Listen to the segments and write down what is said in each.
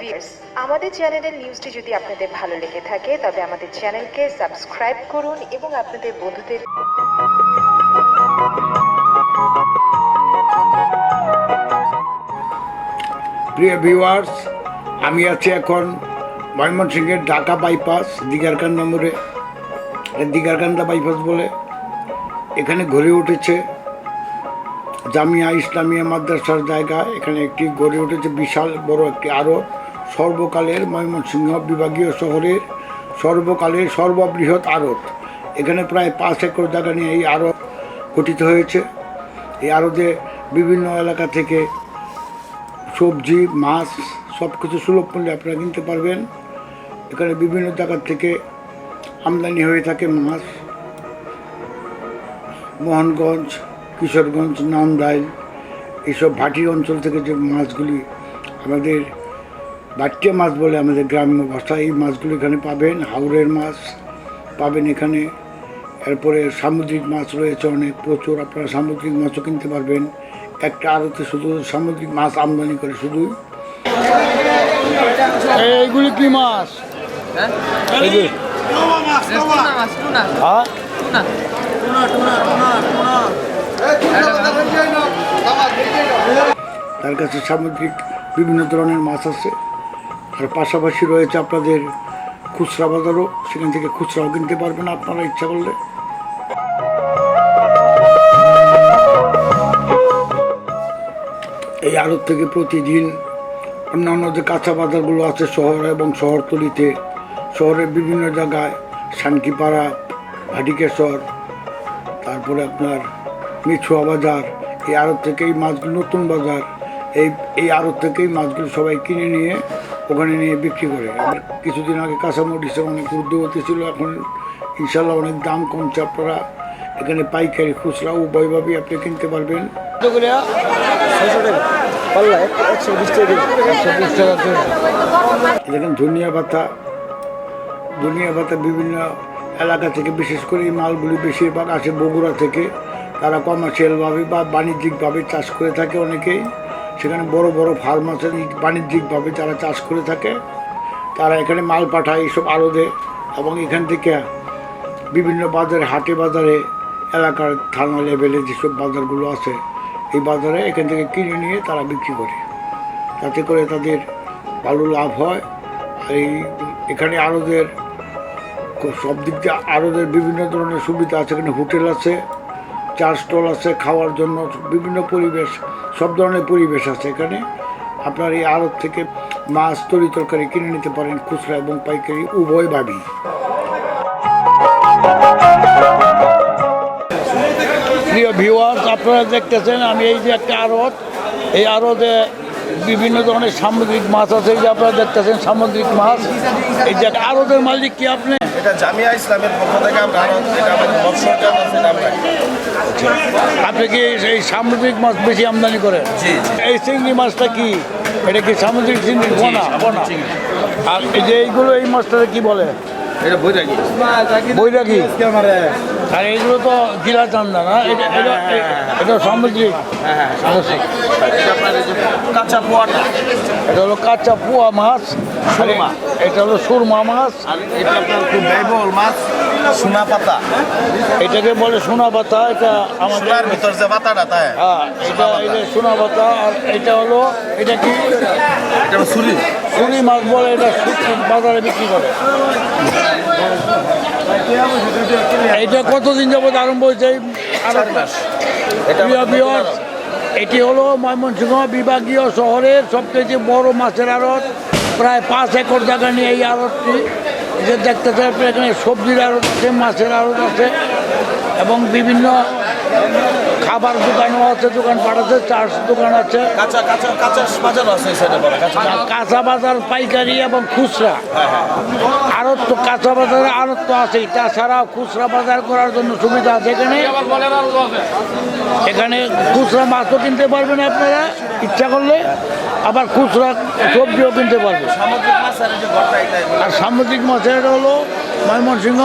Viewers, আমাদের চ্যানেলের নিউজটি যদি আপনাদের ভালো লেগে থাকে, তবে আমাদের চ্যানেলকে সাবস্ক্রাইব করুন এবং আপনাদের বন্ধুদের প্রিয় ভিউয়ার্স, আমি আছি এখন ময়মনসিংহের ঢাকা বাইপাস দিগারকান্দা মোড়ে। দিগারকান্দা বাইপাস বলে এখানে গড়ে উঠেছে জামিয়া ইসলামিয়া মাদ্রাসার জায়গা। এখানে একটি গড়ে উঠেছে বিশাল বড় একটি আরও সর্বকালের ময়মনসিংহ বিভাগীয় শহরের সর্বকালের সর্ববৃহৎ আড়ত। এখানে প্রায় পাঁচ একর জায়গা নিয়ে এই আড়ত গঠিত হয়েছে। এই আড়তে বিভিন্ন এলাকা থেকে সবজি, মাছ সব কিছু সুলভ মূল্যে আপনারা কিনতে পারবেন। এখানে বিভিন্ন জায়গার থেকে আমদানি হয়ে থাকে মাছ। মোহনগঞ্জ, কিশোরগঞ্জ, নান্দাইল, এইসব ভাটি অঞ্চল থেকে যে মাছগুলি আমাদের বাটিয়া মাছ বলে আমাদের গ্রাম্য ভাষায় এই মাছগুলো এখানে পাবেন হাওড়ের মাছ পাবেন এখানে। এরপরে সামুদ্রিক মাছ রয়েছে অনেক প্রচুর আপনারা সামুদ্রিক মাছও কিনতে পারবেন। একটা আড়তে শুধু সামুদ্রিক মাছ আমদানি করে শুধু। এইগুলি কি মাছ? হ্যাঁ? তার কাছে সামুদ্রিক বিভিন্ন ধরনের মাছ আছে। আর পাশাপাশি রয়েছে আপনাদের খুচরা বাজারও। সেখান থেকে খুচরাও কিনতে পারবেন আপনারা ইচ্ছা করলে। এই আড়ত থেকে প্রতিদিন অন্যান্য যে কাঁচা বাজারগুলো আছে শহর এবং শহরতলিতে, শহরের বিভিন্ন জায়গায় শানকিপাড়া ভাটিকেশ্বর তারপরে আপনার মিছুয়া বাজার, এই আড়ত থেকে এই মাছগুলো নতুন বাজার, এই এই আড়ত থেকেই মাছগুলো সবাই কিনে নিয়ে ওখানে নিয়ে বিক্রি করে। আবার কিছুদিন আগে কাঁচামরিচের অনেক ঊর্ধ্বগতি ছিল, এখন ইনশাল্লাহ অনেক দাম কমছে। আপনারা এখানে পাইকারি খুচরা উভয়ভাবেই আপনি কিনতে পারবেন। দেখেন ধনিয়া পাতা ধনিয়া পাতা বিভিন্ন এলাকা থেকে, বিশেষ করে এই মালগুলি বেশিরভাগ আসে বগুড়া থেকে। তারা কমার্শিয়ালভাবে বা বাণিজ্যিকভাবে চাষ করে থাকে অনেকেই। সেখানে বড় বড় ফার্ম আছে বাণিজ্যিকভাবে যারা চাষ করে থাকে, তারা এখানে মাল পাঠায় এইসব আড়দে এবং এখান থেকে বিভিন্ন বাজারে, হাটে বাজারে, এলাকার থানা লেভেলে যেসব বাজারগুলো আছে, এই বাজারে এখান থেকে কিনে নিয়ে তারা বিক্রি করে। তাতে করে তাদের ভালো লাভ হয়। আর এই এখানে আড়দের সব দিক দিয়ে আড়দের বিভিন্ন ধরনের সুবিধা আছে, এখানে হোটেল আছে। চা স্টল আছে, খাওয়ার জন্য বিভিন্ন পরিবেশ, সব ধরনের পরিবেশ আছে এখানে। আপনার এই আড়ত থেকে মাছ, তরি তরকারি কিনে নিতে পারেন খুচরা এবং পাইকারি, উভয় ভাবি প্রিয় ভিউয়ার্স আপনারা দেখতেছেন, আমি এই যে একটা আড়ত, এই আড়তে বিভিন্ন ধরনের সামুদ্রিক মাছ আছে এই যে আপনারা দেখতেছেন সামুদ্রিক মাছ। এই যে আড়তের মালিক কি আপনি? এটা জামিয়া ইসলামের পক্ষ থেকে আমরা আপনি কি এই সামুদ্রিক মাছ বেশি আমদানি করেন। এই চিংড়ি মাছটা কি? এটা কি সামুদ্রিক চিংড়ি? বোনা? পোনা আর এই যে এইগুলো এই মাছটা কি বলে? এটা বই রাখি বৈরাগী। আর এইগুলো তো গিলা চান্দা না? এটা এটা এটা সামুদ্রিক। এটা কাঁচা পোয়াটা হলো কাঁচা পোয়া মাছ। সুরমা। এটা হলো সুরমা মাছ। আর এটা আপনার খুব ব্যয়বহুল মাছ সোনা পাতা। এটাকে বলে সোনা পাতা। এটা আমাদের ভিতর যে পাতাটা তাই? হ্যাঁ এটা এটা সোনা পাতা। আর এটা হলো এটা কি? এটা ছুরি চুরি মাছ বলে এটা বাজারে বিক্রি করে। এইটা কতদিন যাবৎ আরম্ভ হয়েছে? এটা এটি হলো ময়মনসিংহ বিভাগীয় শহরের সবচেয়ে বড় মাছের আড়ত। প্রায় পাঁচ একর জায়গা নিয়ে এই আড়তটি। যে দেখতে চাই এখানে সবজির আড়ত আছে মাছের আড়ত আছে এবং বিভিন্ন খাবার দোকানও আছে দোকানপাট আছে চাষ দোকান আছে। কাঁচা কাঁচা কাঁচা বাজার আছে কাঁচা বাজার। পাইকারি এবং খুচরা। আড়ত তো কাঁচা বাজারে আড়ত তো আছেই। তাছাড়াও খুচরা বাজার করার জন্য সুবিধা আছে এখানে। এখানে খুচরা মাছও কিনতে পারবেন আপনারা ইচ্ছা করলে। আবার খুচরা সবজিও কিনতে পারবেন। আর আর সামুদ্রিক মাছের হলো ময়মনসিংহ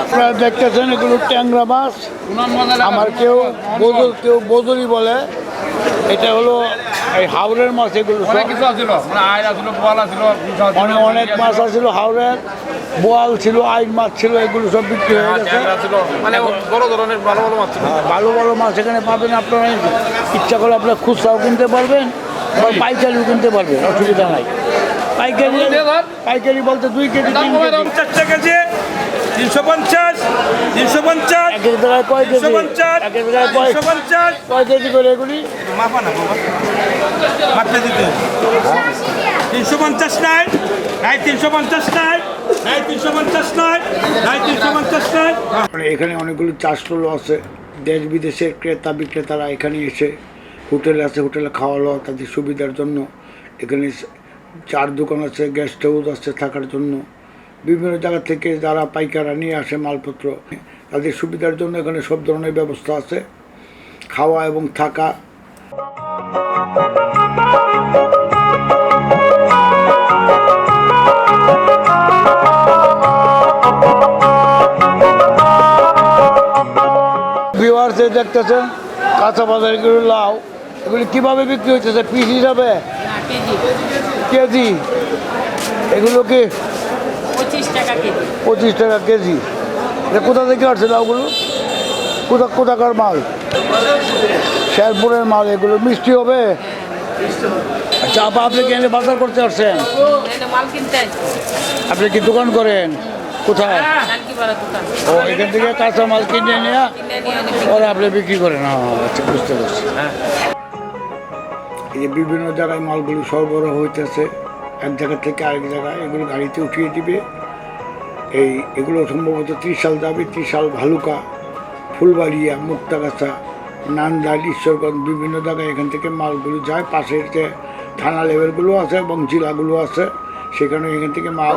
আপনারা দেখতেছেন এগুলো ট্যাংরা মাছ। আমার কেউ বদল কেউ বদলি বলে। এটা হলো এই হাওড়ের মাছ এগুলো অনেক কিছু আছিল। মানে বোয়াল অনেক অনেক মাছ আছিল হাওড়ের বোয়াল ছিল আইন মাছ ছিল এগুলো সব বিক্রি হয়ে গেছে। মানে বড় ধরনের ভালো ভালো মাছ ভালো ভালো মাছ এখানে পাবেন আপনারা। ইচ্ছা করলে আপনার খুচরাও কিনতে পারবেন বা পাইকারিও কিনতে পারবেন অসুবিধা নাই। পাইকারি পাইকারি বলতে দুই কেজি তিন কেজি। তিনশো পঞ্চাশ তিনশো পঞ্চাশ এক এক জায়গায় কয় কেজি? পঞ্চাশ এক এক জায়গায় কয় পঞ্চাশ। কয় কেজি করে এগুলি? মাপা না বাবা মাপতে দিতে। তিনশো পঞ্চাশ নাই নাই তিনশো পঞ্চাশ নাই নাই তিনশো পঞ্চাশ নাই নাই তিনশো পঞ্চাশ নাই। মানে এখানে অনেকগুলো চাষগুলো আছে। দেশ বিদেশের ক্রেতা বিক্রেতারা এখানে এসে হোটেল আছে হোটেলে খাওয়া দাওয়া তাদের সুবিধার জন্য। এখানে চার দোকান আছে গেস্ট হাউস আছে থাকার জন্য। বিভিন্ন জায়গা থেকে যারা পাইকাররা নিয়ে আসে মালপত্র তাদের সুবিধার জন্য এখানে সব ধরনের ব্যবস্থা আছে খাওয়া এবং থাকা। ভিওয়ার্সে দেখতেছেন কাঁচা বাজার এগুলো লাউ। এগুলি কীভাবে বিক্রি হইতেছে? পিস হিসাবে? কেজি। এগুলো কি পঁচিশ টাকা কেজি। এটা কোথা থেকে আসছে লাউগুলো কোথা কোথাকার মাল? শেরপুরের মাল এগুলো মিষ্টি হবে? আচ্ছা আপা আপনি কি এনে বাজার করতে আসছেন? আপনি কি দোকান করেন? কোথায়? ও এখান থেকে কাঁচা মাল কিনে নিয়ে আপনি বিক্রি করেন। হ্যাঁ আচ্ছা বুঝতে পারছি। এই যে বিভিন্ন জায়গায় মালগুলো সরবরাহ হইতেছে এক জায়গা থেকে আরেক জায়গায় এগুলো গাড়িতে উঠিয়ে দিবে। এই এগুলো সম্ভবত ত্রিশাল যাবে ত্রিশাল ভালুকা, ফুলবাড়িয়া, মুক্তাগাছা, নান্দাল, ঈশ্বরগঞ্জ, বিভিন্ন জায়গায় এখান থেকে মালগুলো যায়। পাশের যে থানা লেভেলগুলো আছে এবং জেলাগুলো আছে, সেখানে এখান থেকে মাল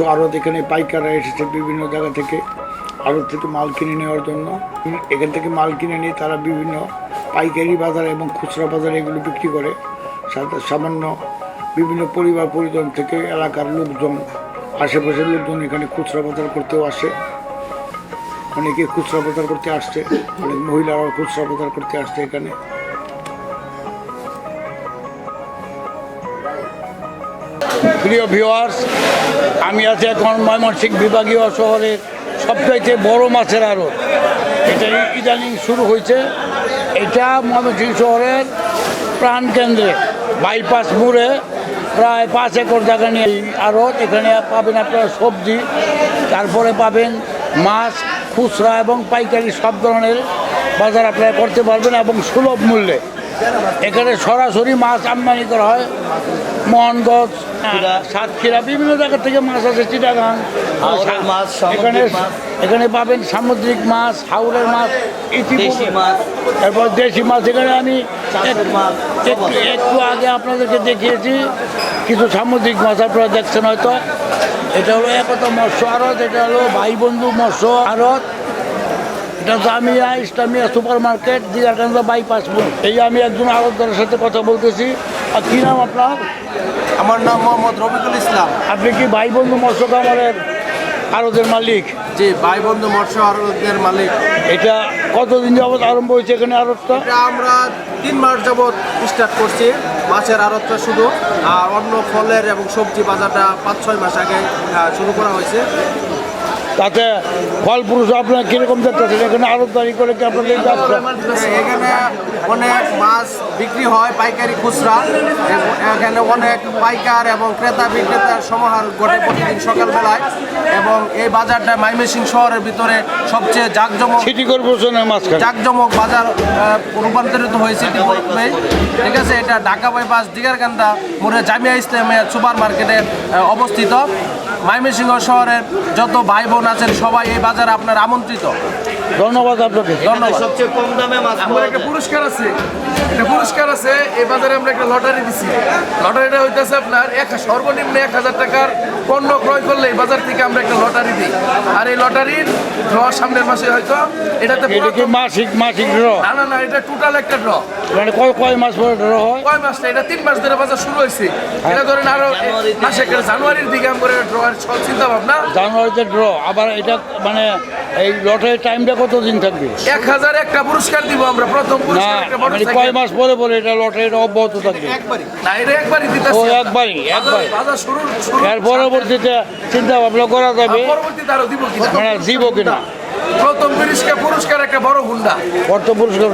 মৎস্য আড়ত এখানে পাইকাররা এসেছে বিভিন্ন জায়গা থেকে আড়ত থেকে মাল কিনে নেওয়ার জন্য। এখান থেকে মাল কিনে নিয়ে তারা বিভিন্ন পাইকারি বাজার এবং খুচরা বাজারে এগুলো বিক্রি করে। সামান্য বিভিন্ন পরিবার পরিজন থেকে এলাকার লোকজন, আশেপাশের লোকজন এখানে খুচরা বাজার করতেও আসে। অনেকে খুচরা বাজার করতে আসছে, অনেক মহিলারাও খুচরা বাজার করতে আসছে এখানে। প্রিয় ভিউয়ার্স আমি আছি এখন ময়মনসিংহ বিভাগীয় শহরের সবচাইতে বড় মাছের আড়ত। এটা ইদানিং শুরু হয়েছে। এটা ময়মনসিংহ শহরের প্রাণকেন্দ্রে বাইপাস মোড়ে প্রায় পাঁচ একর জায়গা নিয়ে আড়ত। এখানে পাবেন আপনারা সবজি, তারপরে পাবেন মাছ, খুচরা এবং পাইকারি সব ধরনের বাজার আপনারা করতে পারবেন এবং সুলভ মূল্যে। এখানে সরাসরি মাছ আমদানি করা হয়। মোহনগঞ্জ সাতক্ষীরা বিভিন্ন জায়গা থেকে মাছ আছে চিটাগাং মাছ, এখানে। এখানে পাবেন সামুদ্রিক মাছ হাওড়ের মাছ ইতিপূর্বে- দেশি মাছ। এরপর দেশি মাছ। এখানে আমি একটু- আগে আপনাদেরকে দেখিয়েছি কিছু সামুদ্রিক মাছ আপনারা দেখছেন হয়তো। এটা হলো একতা মৎস্য আড়ত এটা হলো ভাই বন্ধু মৎস্য আড়ত। এটা Jamia Islamia super market Diarkand bypass. এই আমি একজন আড়তদারের সাথে কথা বলতেছি। আর কী নাম আপনার? আমার নাম মোহাম্মদ রবিকুল ইসলাম। আপনি কি ভাই বন্ধু মৎস্য খামারের আড়তের মালিক? জি ভাই বন্ধু মৎস্য আড়তের মালিক। এটা কতদিন যাবত আরম্ভ হয়েছে এখানে আড়তটা? এটা আমরা তিন মাস যাবৎ স্টার্ট করছি মাছের আড়তটা শুধু। আর অন্য ফলের এবং সবজি বাজারটা পাঁচ ছয় মাস আগে শুরু করা হয়েছে। তাতে ফল পুরুষ আপনার কীরকম দেখতেছেন? এখানে আড়তদারি করে কি আপনাদের এখানে অনেক মাছ বিক্রি হয় পাইকারি খুচরা। এখানে অনেক পাইকার এবং ক্রেতা বিক্রেতার সমাহার ঘটে প্রতিদিন সকালবেলায়। এবং এই বাজারটা মাইমেসিং শহরের ভিতরে সবচেয়ে জাঁকজমক সিটি কর্পোরেশনের মাঝখানে। জাকজমক বাজার রূপান্তরিত হয়েছে ঠিক আছে এটা ঢাকা বাইপাস দিগারকান্দা মোড়ে জামিয়া ইসলামিয়া সুপার মার্কেটে অবস্থিত। ময়মনসিংহ শহরের যত ভাই বোন আছেন সবাই এই বাজারে আপনার আমন্ত্রিত। ধন্যবাদ আপনাকে। ধন্যবাদ। সবচেয়ে কম দামে মাছ আমার একটা পুরস্কার আছে। একটা পুরস্কার আছে এই বাজারে আমরা একটা লটারি দিছি। লটারিটা হইতেছে আপনার এক সর্বনিম্ন এক হাজার টাকার পণ্য ক্রয় করলে এই বাজার থেকে আমরা একটা লটারি দিই। আর এই লটারির ড্র সামনের মাসে হয়তো এটাতে মাসিক মাসিক ড্র না না না এটা টোটাল একটা ড্র মানে কয় কয় মাস পরে ড্র হয়? কয় মাসটা এটা তিন মাস ধরে বাজার শুরু হয়েছে। এটা ধরেন আরও মাসে জানুয়ারির দিকে আমরা ড্র চিন্তা ভাবনা। জানুয়ারিতে ড্র আবার এটা মানে এই লটারির টাইমটা কতদিন থাকবে? এক হাজার একটা পুরস্কার দিব আমরা প্রথম পুরস্কার মানে কয় মাস পরে পরে এটা লটারিটা অব্যাহত থাকবে? না এটা একবারই দিতেছি ও, একবারই, একবারই। বাজার শুরু শুরু এর পরবর্তীতে চিন্তা ভাবনা করা যাবে। পরবর্তীতে আরও দিব কিনা? মানে দিব কিনা? প্রথম পুরস্কার পুরস্কার একটা বড় হুন্ডা। কত পুরস্কার?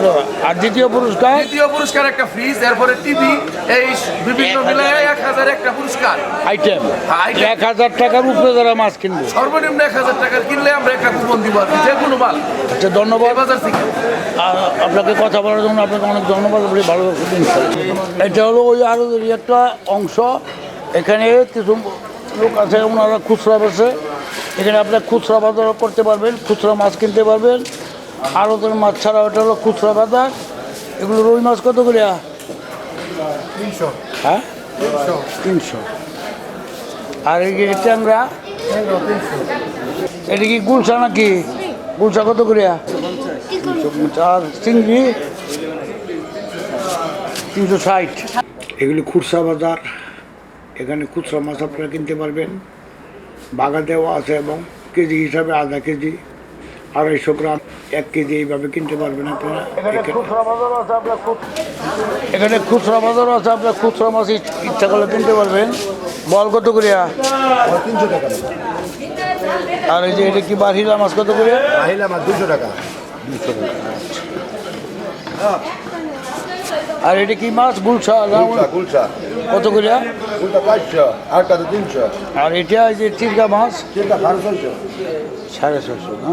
আর দ্বিতীয় পুরস্কার? দ্বিতীয় পুরস্কার একটা ফ্রিজ এরপরে টিভি এই বিভিন্ন মিলায় এক হাজার একটা পুরস্কার। আইটেম এক হাজার টাকার উপরে যারা মাছ কিনবে। সর্বনিম্ন এক হাজার টাকার কিনলে আমরা একটা কুপন দিব আর যে কোনো মাল। আচ্ছা ধন্যবাদ। বাজার থেকে। আপনাকে কথা বলার জন্য আপনাকে অনেক ধন্যবাদ আপনি ভালো। এটা হলো ওই আরও একটা অংশ। এখানে কিছু লোক আছে ওনারা খুচরা বসে এখানে আপনার খুচরা বাজারও করতে পারবেন খুচরা মাছ কিনতে পারবেন। আরও তো মাছ ছাড়া ওটা হলো খুচরা বাজার। এগুলো রুই মাছ কত করে? তিনশো। হ্যাঁ? তিনশো। আর এই যে ট্যাংরা? এটা কি গুলশা নাকি? গুলশা কত করে। আর চিংড়ি? তিনশো ষাট। এগুলি খুচরা বাজার। এখানে খুচরা মাছ আপনারা কিনতে পারবেন। বাগা দেওয়া আছে এবং কেজি হিসাবে আধা কেজি আড়াইশো গ্রাম এক কেজি এইভাবে কিনতে পারবেন আপনারা। এখানে খুচরা বাজারও আছে আপনার খুচরা মাছ ইচ্ছা করলে কিনতে পারবেন। বল কত করিয়া? তিনশো টাকা। আর এই যে এটা কি বাহিলা মাছ কত করিয়া? আহিলা মাছ দুশো টাকা। দুশো টাকা। আর এটা কি মাছ? গুলশা গুলশা। কত করিয়া? গুলটা পাঁচশো তিনশো। আর এটা যে চিরকা মাছ? সাড়ে ছয়শো। সাড়ে ছশো না?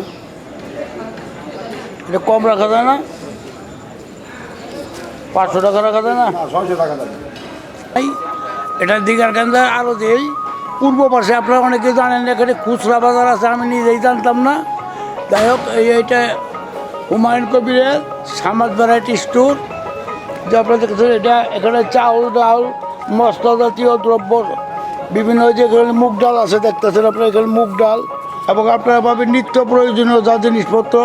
এটা কম রাখা যায় না? পাঁচশো টাকা রাখা যায় না? ছয়শো টাকা এই এটা দিঘার আরও পূর্ব পাশে আপনারা অনেকে জানেন এখানে খুচরা বাজার আছে আমি নিজেই জানতাম না। যাই হোক এই এইটা হুমায়ুন কবিরের সামাজ ভ্যারাইটি স্টোর যে আপনারা দেখেছেন এটা এখানে চাউল ডাল মশলা জাতীয় দ্রব্য, বিভিন্ন যে এখানে মুগ ডাল আছে, দেখতেছেন আপনারা এখানে মুগ ডাল, এবং আপনারা পাবেন নিত্য প্রয়োজনীয় যা জিনিসপত্র,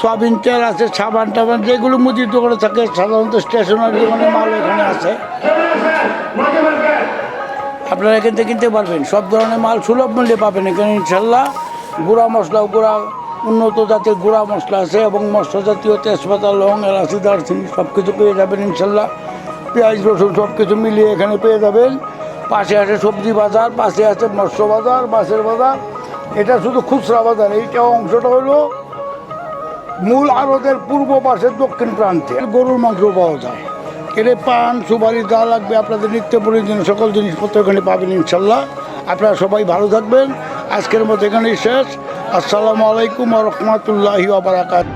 সয়াবিন তেল আছে, সাবান টাবান, যেগুলো মুদির দোকানে থাকে, সাধারণত স্টেশনারি দোকানে মাল এখানে আছে। আপনারা এখান থেকে কিনতে পারবেন, সব ধরনের মাল সুলভ মূল্যে পাবেন এখানে ইনশাল্লাহ গুঁড়া মশলা, গুঁড়া, উন্নত জাতের গুঁড়া মশলা আছে, এবং মশলা জাতীয় তেজপাতা লং এলাচি, দারচিনি সব কিছু পেয়ে যাবেন ইনশাল্লাহ পেঁয়াজ, রসুন সব কিছু মিলিয়ে এখানে পেয়ে যাবেন। পাশে আছে সবজি বাজার, পাশে আছে মৎস্য বাজার, মাছের বাজার। এটা শুধু খুচরা বাজার, এইটা অংশটা হলো মূল আড়তের পূর্ব পাশে দক্ষিণ প্রান্তে। গরুর মাংস পাওয়া যায়। এখানে পান, সুপারি যা লাগবে আপনাদের নিত্য প্রয়োজনীয় সকল জিনিসপত্র এখানে পাবেন ইনশাল্লাহ। আপনারা সবাই ভালো থাকবেন। আজকের মতো এখানেই শেষ। আসসালামু আলাইকুম রহমতুল্লাহি আবরাকাত